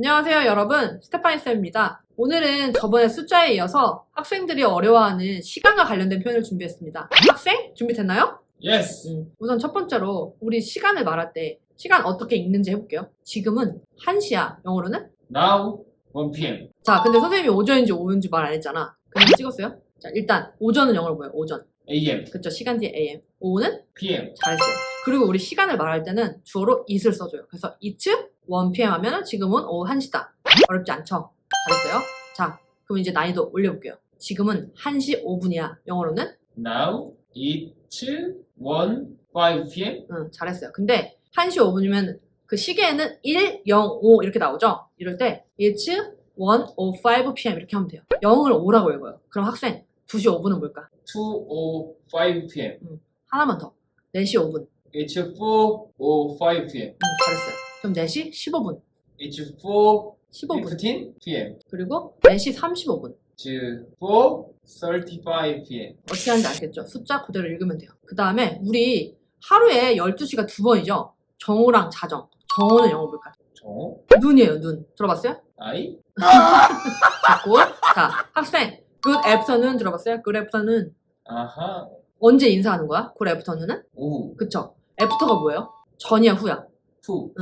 안녕하세요, 여러분. 스테파니 쌤입니다. 오늘은 저번에 숫자에 이어서 학생들이 어려워하는 시간과 관련된 표현을 준비했습니다. 학생? 준비됐나요? Yes. 음, 우선 첫 번째로 우리 시간을 말할 때 시간 어떻게 읽는지 해볼게요. 지금은 1시야. 영어로는? Now 1 p.m. 자, 근데 선생님이 오전인지 오후인지 말 안 했잖아. 그냥 찍었어요? 자, 일단 오전은 영어로 뭐예요? 오전. a.m. 그쵸? 시간 뒤에 AM. 오후는? p.m. 잘했어요. 그리고 우리 시간을 말할 때는 주어로 it을 써줘요. 그래서 it 1pm 하면 지금은 오후 1시다. 어렵지 않죠? 잘했어요. 자, 그럼 이제 난이도 올려볼게요. 지금은 1시 5분이야. 영어로는? Now it's 1 5 p.m. 응, 잘했어요. 근데 1시 5분이면 그 시계에는 1, 0, 5 이렇게 나오죠? 이럴 때 it's 1, 5, 5 p.m. 이렇게 하면 돼요. 0을 5라고 읽어요. 그럼 학생, 2시 5분은 뭘까? 2:05 p.m. 하나만 더. 4시 5분. It's 4:05 p.m. 응, 잘했어요. 그럼 4시 15분. It's 15분. 4:15 p.m. 그리고 4시 35분. It's 4:35 p.m. 어떻게 하는지 알겠죠? 숫자 그대로 읽으면 돼요. 그 다음에 우리 하루에 12시가 두 번이죠? 정오랑 자정. 정오는 영어 볼까요? 정 눈이에요, 눈. 들어봤어요? 됐고. 자, 학생. good afternoon 들어봤어요? good afternoon. 아하 언제 인사하는 거야? good afternoon은? 오후 그쵸? after가 뭐예요? 전이야, 후야? 2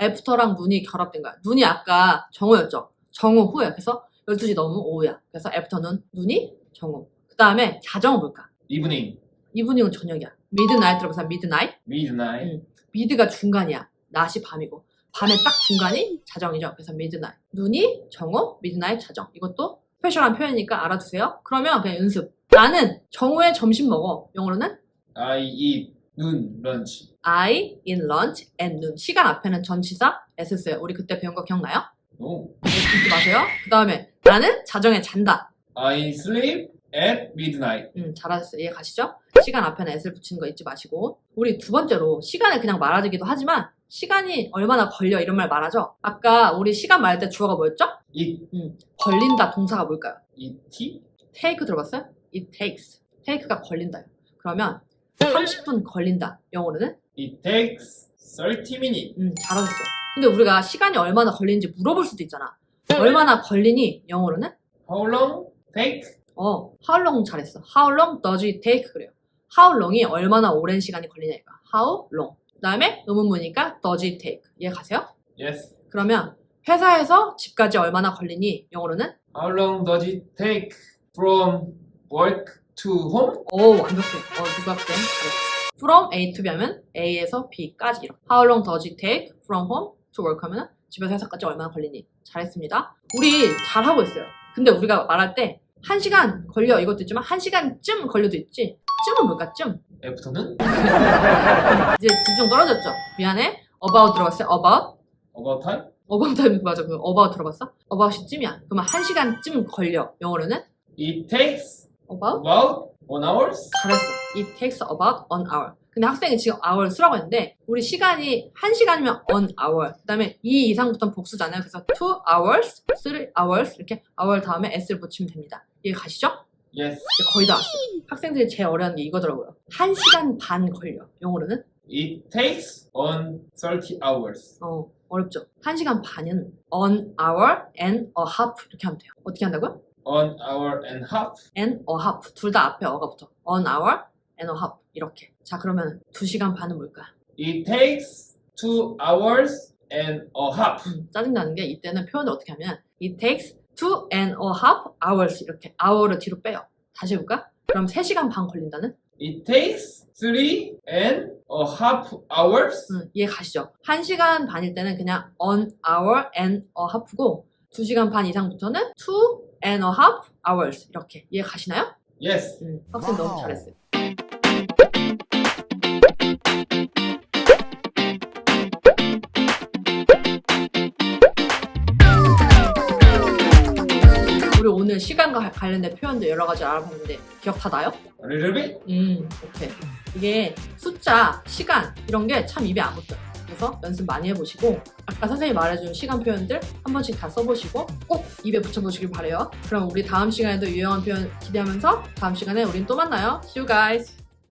after랑 눈이 결합된 거야. 눈이 아까 정오였죠? 정오 후야. 그래서 12시 넘으면 오후야. 그래서 afternoon, 눈이 정오. 그 다음에 자정은 뭘까? evening 이브닝은 저녁이야. midnight 들어봤어요? midnight? midnight 미드가 중간이야. 낮이 밤이고. 밤의 딱 중간이 자정이죠. 그래서 midnight. 눈이 정오, midnight 자정. 이것도 스페셜한 표현이니까 알아두세요. 그러면 그냥 연습. 나는 정오에 점심 먹어. 영어로는 I eat noon lunch I in lunch and noon. 시간 앞에는 전치사 s 써요. 우리 그때 배운 거 기억나요? No 잊지 마세요. 그 다음에 나는 자정에 잔다. I sleep at midnight 음, 잘하셨어요. 이해 가시죠? 시간 앞에는 s를 붙이는 거 잊지 마시고. 우리 두 번째로 시간을 그냥 말하기도 하지만 시간이 얼마나 걸려 이런 말 말하죠? 아까 우리 시간 말할 때 주어가 뭐였죠? eat 음, 걸린다 동사가 뭘까요? eat take 들어봤어요? It takes. take가 걸린다요. 그러면 30분 걸린다. 영어로는? It takes 30 minutes. 음, 잘하셨어요. 근데 우리가 시간이 얼마나 걸리는지 물어볼 수도 있잖아. 얼마나 걸리니? 영어로는? How long take? 어, how long 잘했어. How long does it take? 그래요. How long이 얼마나 오랜 시간이 걸리냐니까. How long. 그 다음에 의문문이니까 does it take. 이해 가세요? Yes. 그러면 회사에서 집까지 얼마나 걸리니? 영어로는? How long does it take from work to home? 오, 완벽해. 어, 누가 학생? 잘했어. From A to B 하면 A에서 B까지 이렇게. How long does it take from home to work 하면 집에서 회사까지 얼마나 걸리니? 잘했습니다. 우리 잘하고 있어요. 근데 우리가 말할 때 1시간 걸려 이것도 있지만 1시간쯤 걸려도 있지. 쯤은 뭘까? 쯤. Afternoon? 이제 집중 떨어졌죠? 미안해. about 들어봤어요? about? About time? about time 맞아. 그 about 들어봤어? about이 쯤이야. 그러면 1시간쯤 걸려. 영어로는? It takes about? about one hours? 잘했어. It takes about an hour. 근데 학생이 지금 hour 쓰라고 했는데 우리 시간이 1시간이면 an hour. 그 다음에 2 이상부터는 복수잖아요. 그래서 2 hours, 3 hours 이렇게 hour 다음에 s를 붙이면 됩니다. 이해 가시죠? Yes. 이제 거의 다 왔어요. 학생들이 제일 어려운 게 이거더라고요. 1시간 반 걸려. 영어로는? It takes on 30 hours. 어, 어렵죠. 1시간 반은 an hour and a half 이렇게 하면 돼요. 어떻게 한다고요? One hour and half. and a half. 둘 다 앞에 어가 붙어. an hour and a half. 이렇게. 자, 그러면 2시간 반은 뭘까? It takes two hours and a half. 음, 짜증나는 게 이때는 표현을 어떻게 하면 it takes two and a half hours 이렇게 hour를 뒤로 빼요. 다시 해볼까? 그럼 3시간 반 걸린다는? It takes three and a half hours. 음, 이해 가시죠? 1시간 반일 때는 그냥 an hour and a half고 2시간 반 이상부터는 two and a half hours 이렇게 이해 가시나요? Yes. 음, 학생 너무 잘했어요. 시간과 관련된 표현도 여러 가지 알아봤는데 기억 다 나요? A little bit. 음, 오케이. 이게 숫자, 시간 이런 게 참 입에 안 붙어요. 그래서 연습 많이 해보시고 아까 선생님이 말해준 시간 표현들 한 번씩 다 써보시고 꼭 입에 붙여보시길 바래요. 그럼 우리 다음 시간에도 유용한 표현 기대하면서 다음 시간에 우린 또 만나요. See you guys.